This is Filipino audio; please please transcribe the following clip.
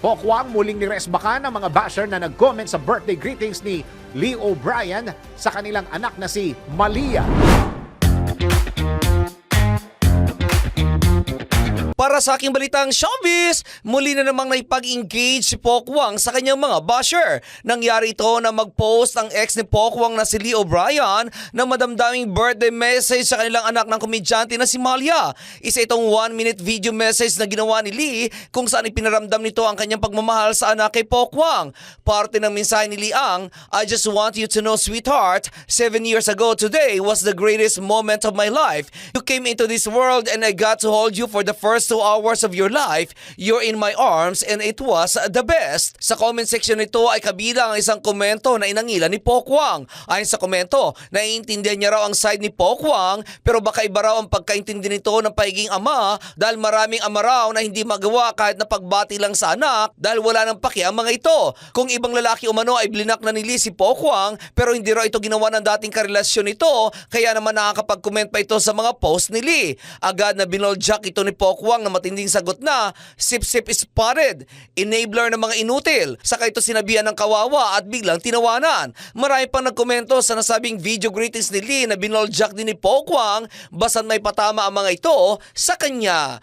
Pokwang muling niresbakan ng mga basher na nag-comment sa birthday greetings ni Lee O'Brien sa kanilang anak na si Malia. Para sa aking balitang showbiz, muli na namang naipag-engage si Pokwang sa kanyang mga basher. Nangyari ito na mag-post ang ex ni Pokwang na si Lee O'Brien ng madamdaming birthday message sa kanilang anak ng komedyante na si Malia. Isa itong one-minute video message na ginawa ni Lee kung saan ipinaramdam nito ang kanyang pagmamahal sa anak kay Pokwang. Parte ng mensahe ni Lee ang, I just want you to know sweetheart, seven years ago today was the greatest moment of my life. You came into this world and I got to hold you for the first two hours of your life. You're in my arms and it was the best. Sa comment section nito ay kabilang ang isang komento na inangilan ni Pokwang. Ayon sa komento, naiintindihan niya raw ang side ni Pokwang pero baka iba raw ang pagkaintindi nito ng pagiging ama dahil maraming ama raw na hindi magawa kahit na pagbati lang sa anak dahil wala nang paki ang mga ito. Kung ibang lalaki umano ay blinak na ni Lee si Pokwang pero hindi raw ito ginawa ng dating karelasyon nito kaya naman nakakapag-comment pa ito sa mga post ni Lee. Agad na binoljak ito ni Pokwang na matinding sagot na sip-sip spotted, enabler ng mga inutil. Saka ito sinabihan ng kawawa at biglang tinawanan. Marami pang nagkomento sa nasabing video greetings ni Lee na binoljak din ni Pokwang basan may patama ang mga ito sa kanya.